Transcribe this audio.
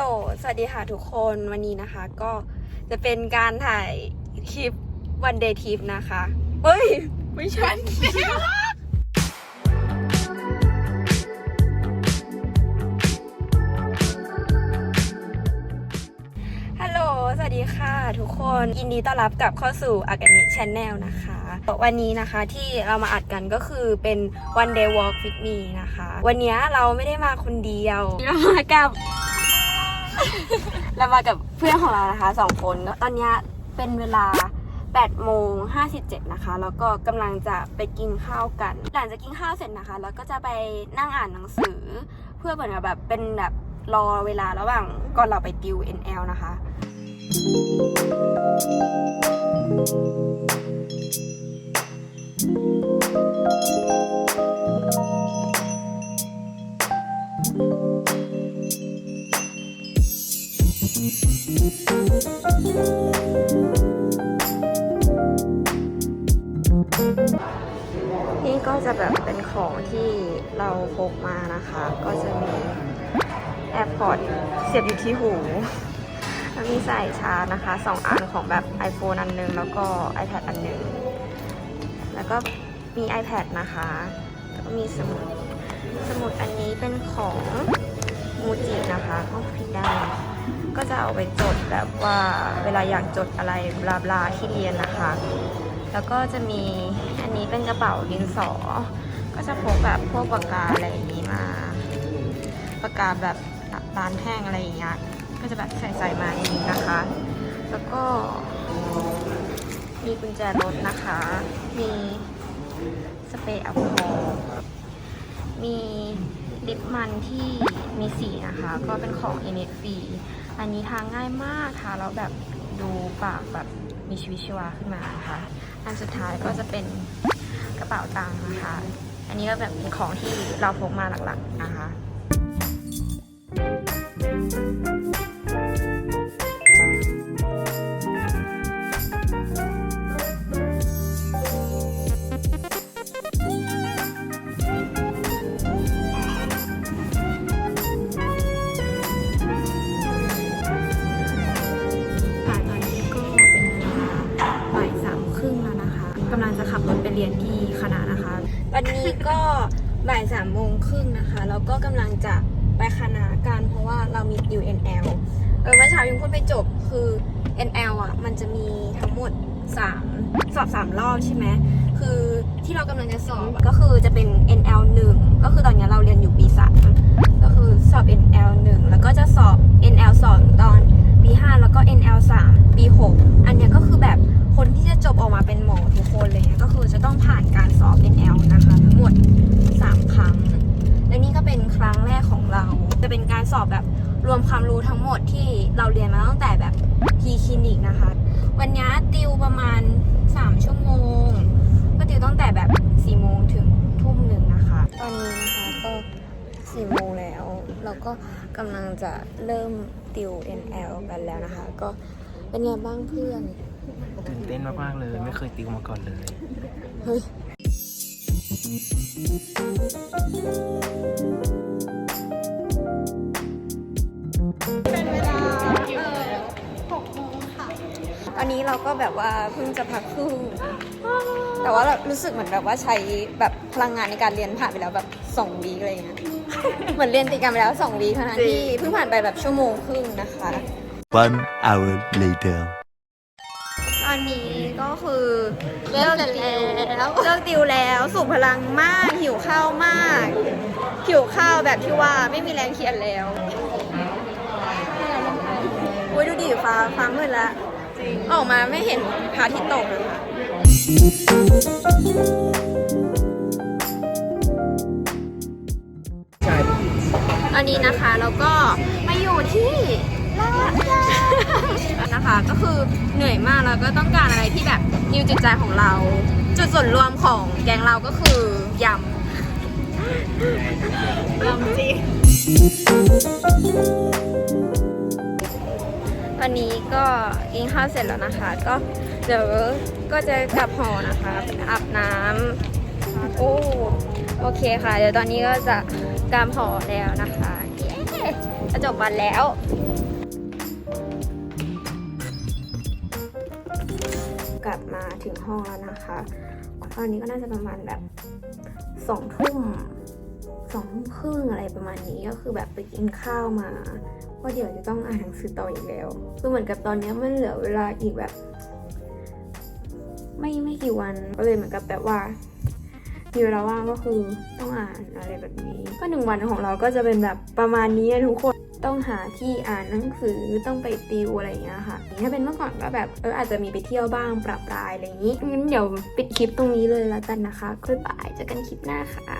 ล สวัสดีค่ะทุกคน วันนี้นะคะ ก็จะเป็นการถ่ายคลิปวันเดย์ทริปนะคะ เฮ้ย ไม่ใช่ฮัลโหล สวัสดีค่ะทุกคน ยินดีต้อนรับกลับเข้าสู่อากานิชแนลนะคะ วันนี้นะคะที่เรามาอัดกันก็คือเป็น one day walk with me นะคะ วันนี้เราไม่ได้มาคนเดียว เรามากับ เรามากับเพื่อนของเรานะคะสองคนตอนนี้เป็นเวลา8โมง57 นะคะ แล้วก็กำลังจะไปกินข้าวกัน หลังจากกินข้าวเสร็จนะคะ แล้วก็จะไปนั่งอ่านหนังสือ เพื่อเหมือนกับแบบเป็นแบบรอเวลาระหว่างก่อนเราไปติว NL นะคะ นี่ก็จะแบบเป็นของที่เราพกมานะคะ ก็จะมี AirPods เสียบอยู่ที่หูแล้วมีใส่ชาร์จนะคะสองอันของแบบ iPhone อันหนึง แล้วก็ iPad อันหนึง แล้วก็มี iPad นะคะ แล้วก็มีสมุด สมุดอันนี้เป็นของมูจินะคะก็พลิกได้ ก็จะเอาไปจดแบบว่าเวลาอยากจดอะไรบลาบลาที่เรียนนะคะ แล้วก็จะมี เป็นกระเป๋าดินสอ ก็จะพกแบบพวกปากกาอะไรอย่างนี้มา ปากกาแบบร้านแห้งอะไรอย่างเงี้ย ก็จะแบบใส่ใส่มาอย่างนี้นะคะ แล้วก็ มีกุญแจรถนะคะ มีสเปรย์แอลกอฮอล์ มีลิปมันที่มีสีนะคะ ก็เป็นของ NFB อันนี้ทาง่ายมากทาแล้วแบบดูปากแบบมีชีวิตชีวาขึ้นมานะคะ อันสุดท้ายก็จะเป็น กระเป๋าตังค์นะคะ อันนี้ก็แบบเป็นของที่เราพกมาหลักๆนะคะค่ะ วันนี้ก็บ่ายสามโมงครึ่งนะคะแล้วก็กำลังจะไปคณะกันเพราะว่าเรามีติว NL เออเมื่อเช้ายังพูดไม่จบคือ NL อะ มันจะมีทั้งหมดสามสอบสามรอบใช่ไหมคือที่เรากำลังจะสอบก็คือจะเป็น NL 1 ก็คือตอนนี้เราเรียนอยู่ปีสามก็คือสอบ NL 1 แล้วก็จะสอบ NL 2 ตอนปี5แล้วก็ NL 3ปี6อันเนี้ยก็ สอบแบบรวมความรู้ทั้งหมดที่เราเรียนมาตั้งแต่แบบทีคลินิกนะคะ วันนี้ติวประมาณ 3 ชั่วโมง ก็ติวตั้งแต่แบบ4โมงถึงทุ่มหนึ่งนะคะ ตอนนี้นะคะก็4โมงแล้ว เราก็กำลังจะเริ่มติว NL กันแล้วนะคะ ก็เป็นไงบ้างเพื่อน ตื่นเต้นมากๆเลย ไม่เคยติวมาก่อนเลย เฮ้ย ตอนนี้เราก็แบบว่าเพิ่งจะพักครึ่งแต่ว่าเรารู้สึกเหมือนแบบว่าใช้แบบพลังงานในการเรียนผ่านไปแล้วแบบสองวีคอะไรอย่างเงี้ย เหมือนเรียนติดกันไปแล้วสองวีคเท่านั้นที่เพิ่งผ่านไปแบบชั่วโมงครึ่งนะคะ One hour later. ตอนนี้ก็คือเลิกติวแล้วเลิกติวแล้วสูบพลังมากหิวข้าวมากหิวข้าวแบบที่ว่าไม่มีแรงเขียนแล้ว อุ้ยดูดิฟ้าฟ้ามืดแล้วออกมาไม่เห็นพระอาทิตย์ตกเลยค่ะตอนนี้นะคะแล้วก็มาอยู่ที่ลาดยางนะคะ ก็คือเหนื่อยมากแล้วก็ต้องการอะไรที่แบบนิวจิตใจของเรา จุดส่วนรวมของแกงเราก็คือยำยำจี วันนี้ก็กินข้าวเสร็จแล้วนะคะ ก็เดี๋ยวก็จะกลับหอนะคะอาบน้ำโอ้โอเคค่ะ เดี๋ยวตอนนี้ก็จะกลับหอแล้วนะคะเย้จบวันแล้วกลับมาถึงห้องแล้วนะคะ ตอนนี้ก็น่าจะประมาณแบบสองทุ่ม สองทุ่มครึ่งอะไรประมาณนี้ก็คือแบบไปกินข้าวมาเพราะเดี๋ยวจะต้องอ่านหนังสือต่ออีกแล้ว คือเหมือนกับตอนนี้มันเหลือเวลาอีกแบบ ไม่ไม่กี่วันก็เลยเหมือนกับแบบว่ามีเวลาว่างก็คือต้องอ่านอะไรแบบนี้ ก็หนึ่งวันของเราก็จะเป็นแบบประมาณนี้ทุกคนต้องหาที่อ่านหนังสือต้องไปติวอะไรอย่างเงี้ยค่ะถ้าเป็นเมื่อก่อนก็แบบเอออาจจะมีไปเที่ยวบ้างปรับปรายอะไรอย่างงี้งั้นเดี๋ยวปิดคลิปตรงนี้เลยแล้วกันนะคะบ๊ายบายเจอกันคลิปหน้าค่ะ